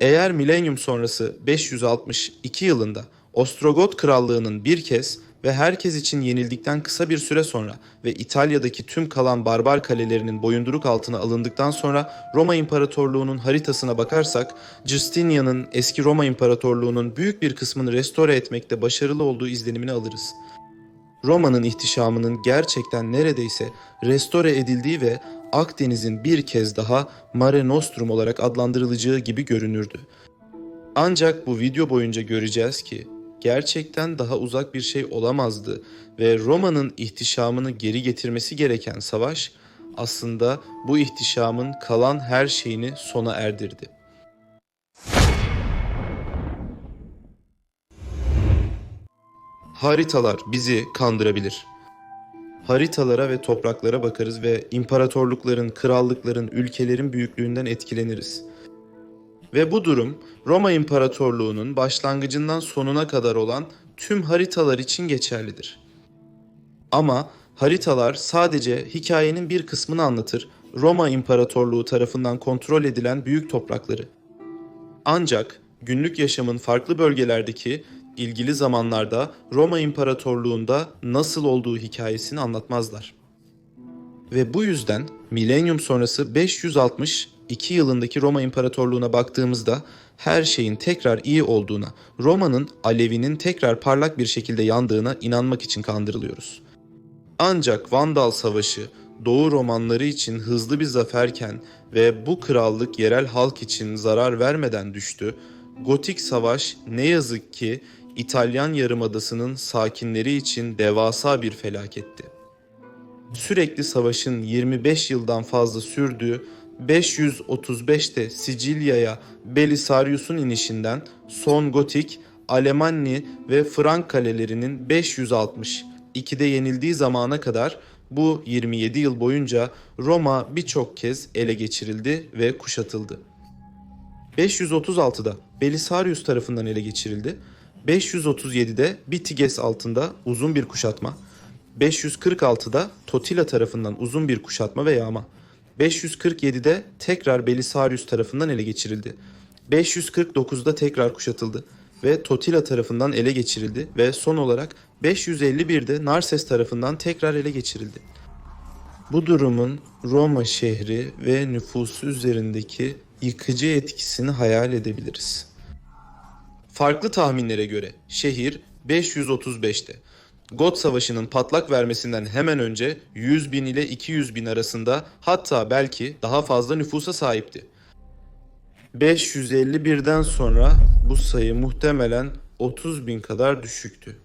Eğer milenyum sonrası 562 yılında Ostrogot Krallığı'nın bir kez ve herkes için yenildikten kısa bir süre sonra ve İtalya'daki tüm kalan barbar kalelerinin boyunduruk altına alındıktan sonra Roma İmparatorluğu'nun haritasına bakarsak Justinian'ın eski Roma İmparatorluğu'nun büyük bir kısmını restore etmekte başarılı olduğu izlenimini alırız. Roma'nın ihtişamının gerçekten neredeyse restore edildiği ve Akdeniz'in bir kez daha Mare Nostrum olarak adlandırılacağı gibi görünürdü. Ancak bu video boyunca göreceğiz ki gerçekten daha uzak bir şey olamazdı ve Roma'nın ihtişamını geri getirmesi gereken savaş aslında bu ihtişamın kalan her şeyini sona erdirdi. Haritalar bizi kandırabilir. Haritalara ve topraklara bakarız ve imparatorlukların, krallıkların, ülkelerin büyüklüğünden etkileniriz. Ve bu durum Roma İmparatorluğu'nun başlangıcından sonuna kadar olan tüm haritalar için geçerlidir. Ama haritalar sadece hikayenin bir kısmını anlatır. Roma İmparatorluğu tarafından kontrol edilen büyük toprakları. Ancak günlük yaşamın farklı bölgelerdeki ilgili zamanlarda Roma İmparatorluğu'nda nasıl olduğu hikayesini anlatmazlar. Ve bu yüzden milenyum sonrası 562 yılındaki Roma İmparatorluğu'na baktığımızda her şeyin tekrar iyi olduğuna, Roma'nın alevinin tekrar parlak bir şekilde yandığına inanmak için kandırılıyoruz. Ancak Vandal Savaşı Doğu romanları için hızlı bir zaferken ve bu krallık yerel halk için zarar vermeden düştü, Gotik Savaş ne yazık ki İtalyan Yarımadası'nın sakinleri için devasa bir felaketti. Sürekli savaşın 25 yıldan fazla sürdüğü 535'te Sicilya'ya Belisarius'un inişinden son Gotik, Alemanni ve Frank kalelerinin 560 2'de yenildiği zamana kadar bu 27 yıl boyunca Roma birçok kez ele geçirildi ve kuşatıldı. 536'da Belisarius tarafından ele geçirildi. 537'de Bitiges altında uzun bir kuşatma. 546'da Totila tarafından uzun bir kuşatma ve yağma. 547'de tekrar Belisarius tarafından ele geçirildi. 549'da tekrar kuşatıldı ve Totila tarafından ele geçirildi ve son olarak 551'de Narses tarafından tekrar ele geçirildi. Bu durumun Roma şehri ve nüfusu üzerindeki yıkıcı etkisini hayal edebiliriz. Farklı tahminlere göre şehir 535'te. Got Savaşı'nın patlak vermesinden hemen önce 100 bin ile 200 bin arasında hatta belki daha fazla nüfusa sahipti. 551'den sonra bu sayı muhtemelen 30 bin kadar düşüktü.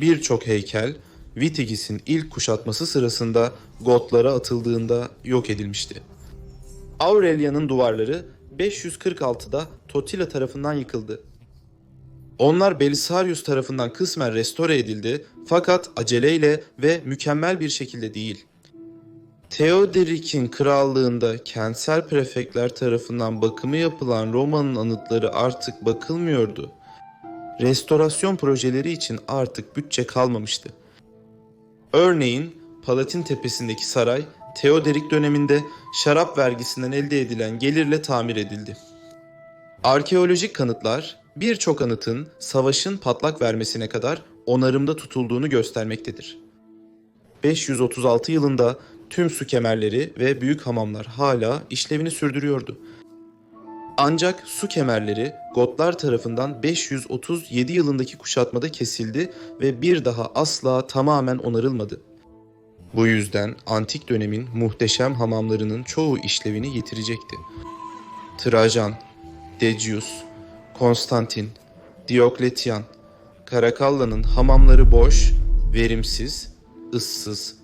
Birçok heykel Vitigis'in ilk kuşatması sırasında Gotlara atıldığında yok edilmişti. Aurelian'ın duvarları 546'da Totila tarafından yıkıldı. Onlar Belisarius tarafından kısmen restore edildi fakat aceleyle ve mükemmel bir şekilde değil. Theoderic'in krallığında kentsel prefektler tarafından bakımı yapılan Roma'nın anıtları artık bakılmıyordu. Restorasyon projeleri için artık bütçe kalmamıştı. Örneğin Palatin Tepesi'ndeki saray Theoderic döneminde şarap vergisinden elde edilen gelirle tamir edildi. Arkeolojik kanıtlar birçok anıtın savaşın patlak vermesine kadar onarımda tutulduğunu göstermektedir. 536 yılında tüm su kemerleri ve büyük hamamlar hala işlevini sürdürüyordu. Ancak su kemerleri Gotlar tarafından 537 yılındaki kuşatmada kesildi ve bir daha asla tamamen onarılmadı. Bu yüzden antik dönemin muhteşem hamamlarının çoğu işlevini yitirecekti. Trajan, Decius, Konstantin, Diokletian, Karakalla'nın hamamları boş, verimsiz, ıssız.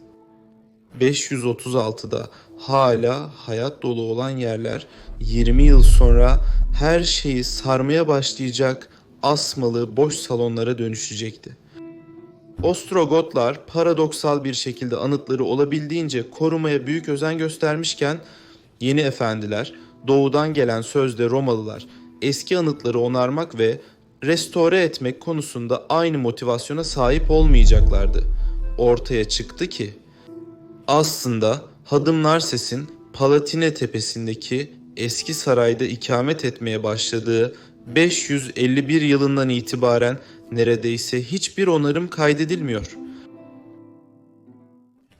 536'da hala hayat dolu olan yerler 20 yıl sonra her şeyi sarmaya başlayacak asmalı boş salonlara dönüşecekti. Ostrogotlar paradoksal bir şekilde anıtları olabildiğince korumaya büyük özen göstermişken yeni efendiler doğudan gelen sözde Romalılar eski anıtları onarmak ve restore etmek konusunda aynı motivasyona sahip olmayacaklardı. Ortaya çıktı ki aslında Hadım Narses'in Palatine tepesindeki eski sarayda ikamet etmeye başladığı 551 yılından itibaren neredeyse hiçbir onarım kaydedilmiyor.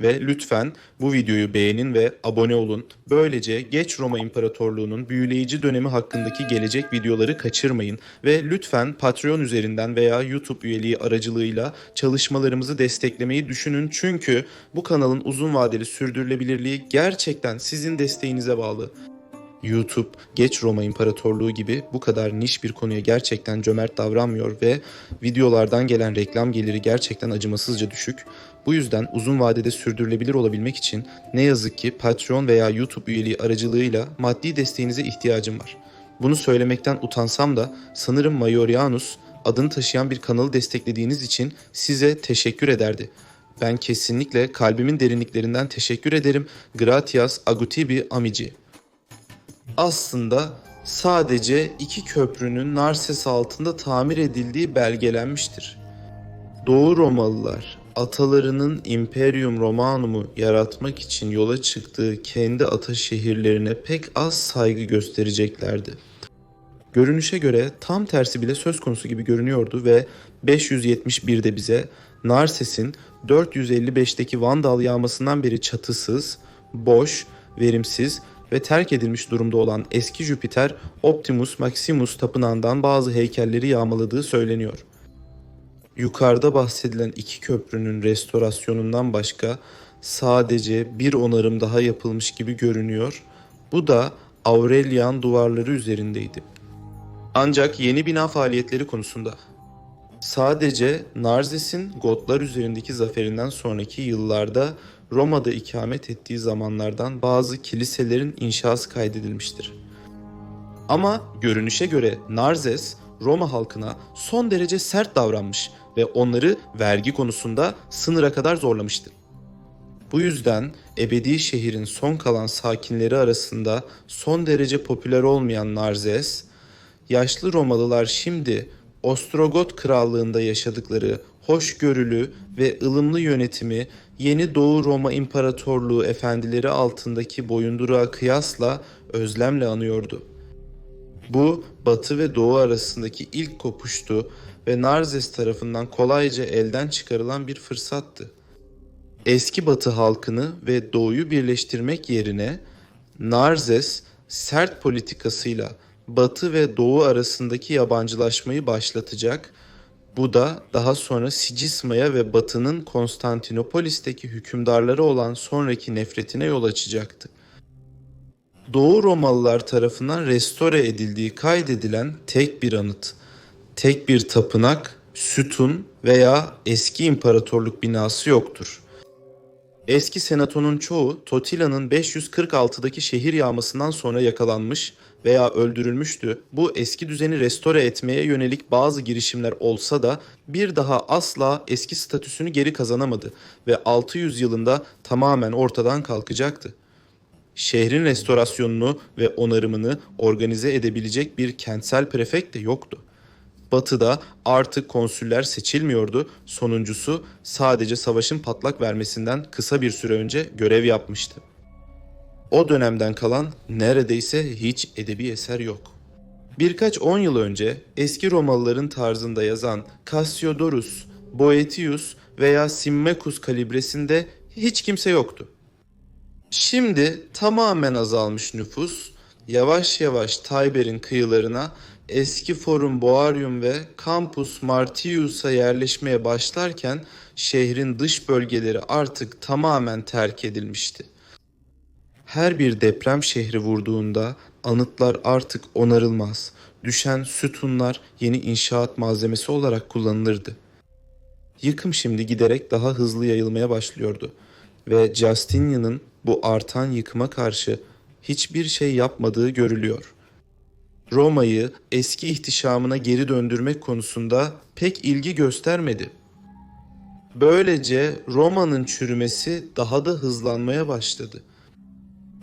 Ve lütfen bu videoyu beğenin ve abone olun. Böylece Geç Roma İmparatorluğu'nun büyüleyici dönemi hakkındaki gelecek videoları kaçırmayın. Ve lütfen Patreon üzerinden veya YouTube üyeliği aracılığıyla çalışmalarımızı desteklemeyi düşünün. Çünkü bu kanalın uzun vadeli sürdürülebilirliği gerçekten sizin desteğinize bağlı. YouTube, Geç Roma İmparatorluğu gibi bu kadar niş bir konuya gerçekten cömert davranmıyor ve videolardan gelen reklam geliri gerçekten acımasızca düşük. Bu yüzden uzun vadede sürdürülebilir olabilmek için ne yazık ki Patreon veya YouTube üyeliği aracılığıyla maddi desteğinize ihtiyacım var. Bunu söylemekten utansam da sanırım Majorianus adını taşıyan bir kanalı desteklediğiniz için size teşekkür ederdi. Ben kesinlikle kalbimin derinliklerinden teşekkür ederim. Gratias agutibi amici. Aslında sadece iki köprünün Narses altında tamir edildiği belgelenmiştir. Doğu Romalılar atalarının Imperium Romanum'u yaratmak için yola çıktığı kendi ata şehirlerine pek az saygı göstereceklerdi. Görünüşe göre tam tersi bile söz konusu gibi görünüyordu ve 571'de bize Narses'in 455'teki Vandal yağmasından beri çatısız, boş, verimsiz ve terk edilmiş durumda olan eski Jüpiter Optimus Maximus tapınağından bazı heykelleri yağmaladığı söyleniyor. Yukarıda bahsedilen iki köprünün restorasyonundan başka sadece bir onarım daha yapılmış gibi görünüyor. Bu da Aurelian duvarları üzerindeydi. Ancak yeni bina faaliyetleri konusunda sadece Narses'in Gotlar üzerindeki zaferinden sonraki yıllarda Roma'da ikamet ettiği zamanlardan bazı kiliselerin inşası kaydedilmiştir. Ama görünüşe göre Narses Roma halkına son derece sert davranmış ve onları vergi konusunda sınıra kadar zorlamıştı. Bu yüzden ebedi şehrin son kalan sakinleri arasında son derece popüler olmayan Narzes, yaşlı Romalılar şimdi Ostrogot krallığında yaşadıkları hoşgörülü ve ılımlı yönetimi yeni Doğu Roma İmparatorluğu efendileri altındaki boyunduruğa kıyasla özlemle anıyordu. Bu Batı ve Doğu arasındaki ilk kopuştu ve Narzes tarafından kolayca elden çıkarılan bir fırsattı. Eski Batı halkını ve Doğu'yu birleştirmek yerine Narzes sert politikasıyla Batı ve Doğu arasındaki yabancılaşmayı başlatacak. Bu da daha sonra Sicisma'ya ve Batı'nın Konstantinopolis'teki hükümdarları olan sonraki nefretine yol açacaktı. Doğu Romalılar tarafından restore edildiği kaydedilen tek bir anıt, tek bir tapınak, sütun veya eski imparatorluk binası yoktur. Eski senatonun çoğu Totila'nın 546'daki şehir yağmasından sonra yakalanmış veya öldürülmüştü. Bu eski düzeni restore etmeye yönelik bazı girişimler olsa da bir daha asla eski statüsünü geri kazanamadı ve 600 yılında tamamen ortadan kalkacaktı şehrin restorasyonunu ve onarımını organize edebilecek bir kentsel prefekt de yoktu. Batı'da artık konsüller seçilmiyordu. Sonuncusu sadece savaşın patlak vermesinden kısa bir süre önce görev yapmıştı. O dönemden kalan neredeyse hiç edebi eser yok. Birkaç on yıl önce eski Romalıların tarzında yazan Cassiodorus, Boetius veya Simmecus kalibresinde hiç kimse yoktu. Şimdi tamamen azalmış nüfus yavaş yavaş Tayber'in kıyılarına eski Forum Boarium ve Campus Martius'a yerleşmeye başlarken şehrin dış bölgeleri artık tamamen terk edilmişti. Her bir deprem şehri vurduğunda anıtlar artık onarılmaz. Düşen sütunlar yeni inşaat malzemesi olarak kullanılırdı. Yıkım şimdi giderek daha hızlı yayılmaya başlıyordu ve Justinian'ın bu artan yıkıma karşı hiçbir şey yapmadığı görülüyor. Roma'yı eski ihtişamına geri döndürmek konusunda pek ilgi göstermedi. Böylece Roma'nın çürümesi daha da hızlanmaya başladı.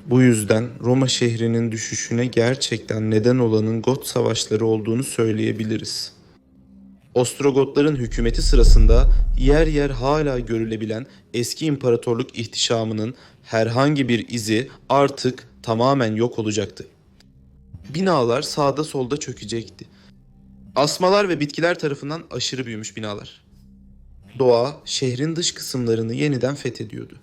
Bu yüzden Roma şehrinin düşüşüne gerçekten neden olanın Got savaşları olduğunu söyleyebiliriz. Ostrogotların hükümeti sırasında yer yer hala görülebilen eski imparatorluk ihtişamının herhangi bir izi artık tamamen yok olacaktı. Binalar sağda solda çökecekti. Asmalar ve bitkiler tarafından aşırı büyümüş binalar. Doğa şehrin dış kısımlarını yeniden fethediyordu.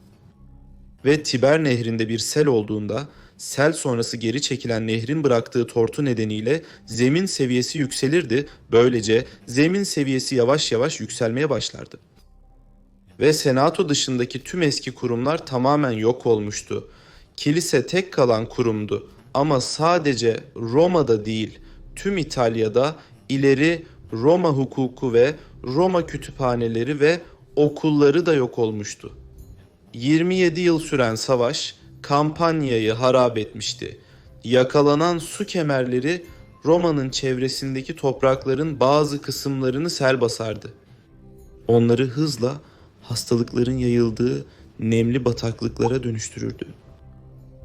Ve Tiber nehrinde bir sel olduğunda sel sonrası geri çekilen nehrin bıraktığı tortu nedeniyle zemin seviyesi yükselirdi. Böylece zemin seviyesi yavaş yavaş yükselmeye başlardı. Ve senato dışındaki tüm eski kurumlar tamamen yok olmuştu. Kilise tek kalan kurumdu ama sadece Roma'da değil tüm İtalya'da ileri Roma hukuku ve Roma kütüphaneleri ve okulları da yok olmuştu. 27 yıl süren savaş kampanyayı harap etmişti. Yakalanan su kemerleri Roma'nın çevresindeki toprakların bazı kısımlarını sel basardı. Onları hızla hastalıkların yayıldığı nemli bataklıklara dönüştürürdü.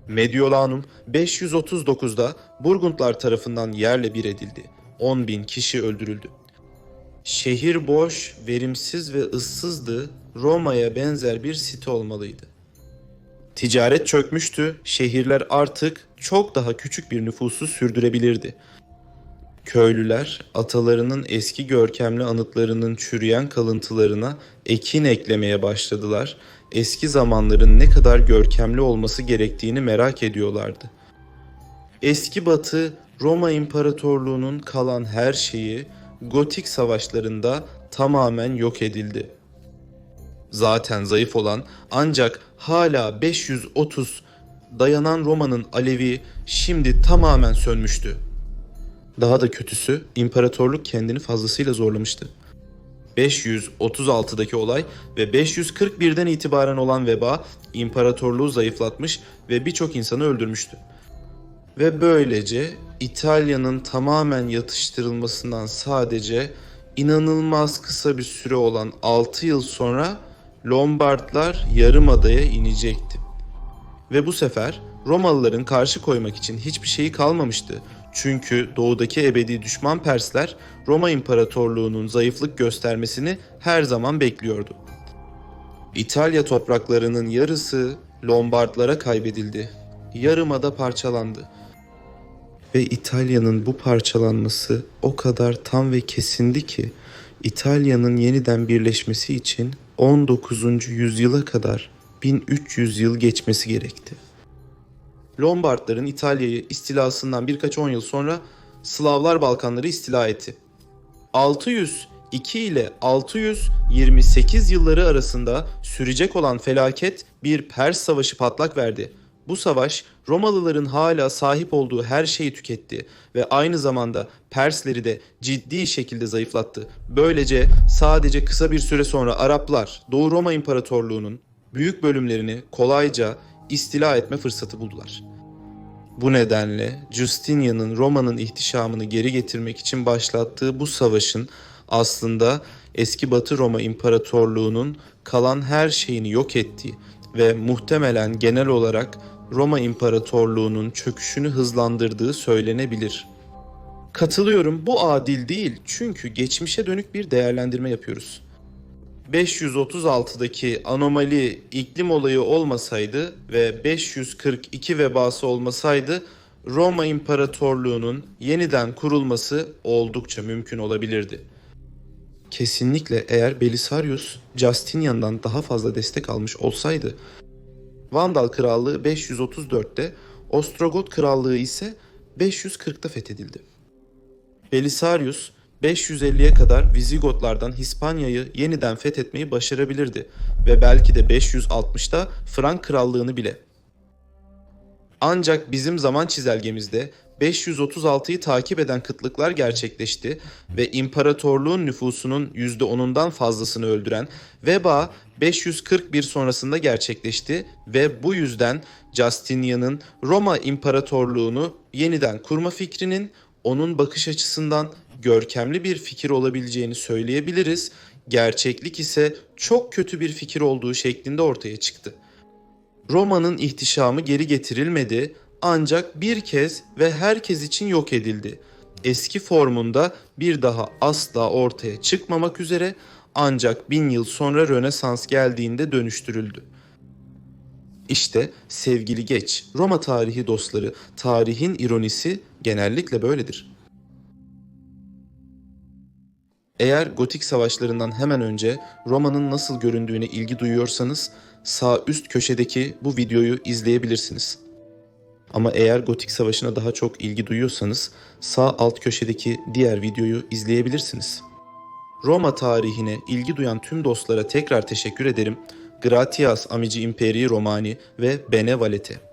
Mediolanum 539'da Burgundlar tarafından yerle bir edildi. 10 bin kişi öldürüldü. Şehir boş, verimsiz ve ıssızdı, Roma'ya benzer bir site olmalıydı. Ticaret çökmüştü, şehirler artık çok daha küçük bir nüfusu sürdürebilirdi. Köylüler atalarının eski görkemli anıtlarının çürüyen kalıntılarına ekin eklemeye başladılar. Eski zamanların ne kadar görkemli olması gerektiğini merak ediyorlardı. Eski Batı Roma İmparatorluğu'nun kalan her şeyi Gotik savaşlarında tamamen yok edildi. Zaten zayıf olan ancak hala 530 dayanan Roma'nın alevi şimdi tamamen sönmüştü. Daha da kötüsü imparatorluk kendini fazlasıyla zorlamıştı. 536'daki olay ve 541'den itibaren olan veba imparatorluğu zayıflatmış ve birçok insanı öldürmüştü. Ve böylece İtalya'nın tamamen yatıştırılmasından sadece inanılmaz kısa bir süre olan 6 yıl sonra Lombardlar Yarımada'ya inecekti. Ve bu sefer Romalıların karşı koymak için hiçbir şeyi kalmamıştı. Çünkü doğudaki ebedi düşman Persler Roma İmparatorluğu'nun zayıflık göstermesini her zaman bekliyordu. İtalya topraklarının yarısı Lombardlara kaybedildi. Yarımada parçalandı. Ve İtalya'nın bu parçalanması o kadar tam ve kesindi ki İtalya'nın yeniden birleşmesi için 19. yüzyıla kadar 1300 yıl geçmesi gerekti. Lombardların İtalya'yı istilasından birkaç on yıl sonra Slavlar Balkanları istila etti. 602 ile 628 yılları arasında sürecek olan felaket bir Pers savaşı patlak verdi. Bu savaş Romalıların hala sahip olduğu her şeyi tüketti ve aynı zamanda Persleri de ciddi şekilde zayıflattı. Böylece sadece kısa bir süre sonra Araplar Doğu Roma İmparatorluğu'nun büyük bölümlerini kolayca istila etme fırsatı buldular. Bu nedenle Justinian'ın Roma'nın ihtişamını geri getirmek için başlattığı bu savaşın aslında eski Batı Roma İmparatorluğu'nun kalan her şeyini yok ettiği ve muhtemelen genel olarak Roma İmparatorluğu'nun çöküşünü hızlandırdığı söylenebilir. Katılıyorum bu adil değil çünkü geçmişe dönük bir değerlendirme yapıyoruz. 536'daki anomali iklim olayı olmasaydı ve 542 vebası olmasaydı Roma İmparatorluğu'nun yeniden kurulması oldukça mümkün olabilirdi. Kesinlikle eğer Belisarius Justinian'dan daha fazla destek almış olsaydı Vandal Krallığı 534'te, Ostrogot Krallığı ise 540'ta fethedildi. Belisarius 550'ye kadar Vizigotlardan Hispanya'yı yeniden fethetmeyi başarabilirdi ve belki de 560'ta Frank Krallığını bile. Ancak bizim zaman çizelgemizde 536'yı takip eden kıtlıklar gerçekleşti ve imparatorluğun nüfusunun %10'undan fazlasını öldüren veba 541 sonrasında gerçekleşti ve bu yüzden Justinian'ın Roma İmparatorluğunu yeniden kurma fikrinin onun bakış açısından görkemli bir fikir olabileceğini söyleyebiliriz. Gerçeklik ise çok kötü bir fikir olduğu şeklinde ortaya çıktı. Roma'nın ihtişamı geri getirilmedi ancak bir kez ve herkes için yok edildi. Eski formunda bir daha asla ortaya çıkmamak üzere ancak bin yıl sonra Rönesans geldiğinde dönüştürüldü. İşte sevgili geç, Roma tarihi dostları, tarihin ironisi genellikle böyledir. Eğer gotik savaşlarından hemen önce Roma'nın nasıl göründüğüne ilgi duyuyorsanız sağ üst köşedeki bu videoyu izleyebilirsiniz. Ama eğer gotik savaşına daha çok ilgi duyuyorsanız sağ alt köşedeki diğer videoyu izleyebilirsiniz. Roma tarihine ilgi duyan tüm dostlara tekrar teşekkür ederim. Gratias Amici Imperii Romani ve Bene Valete.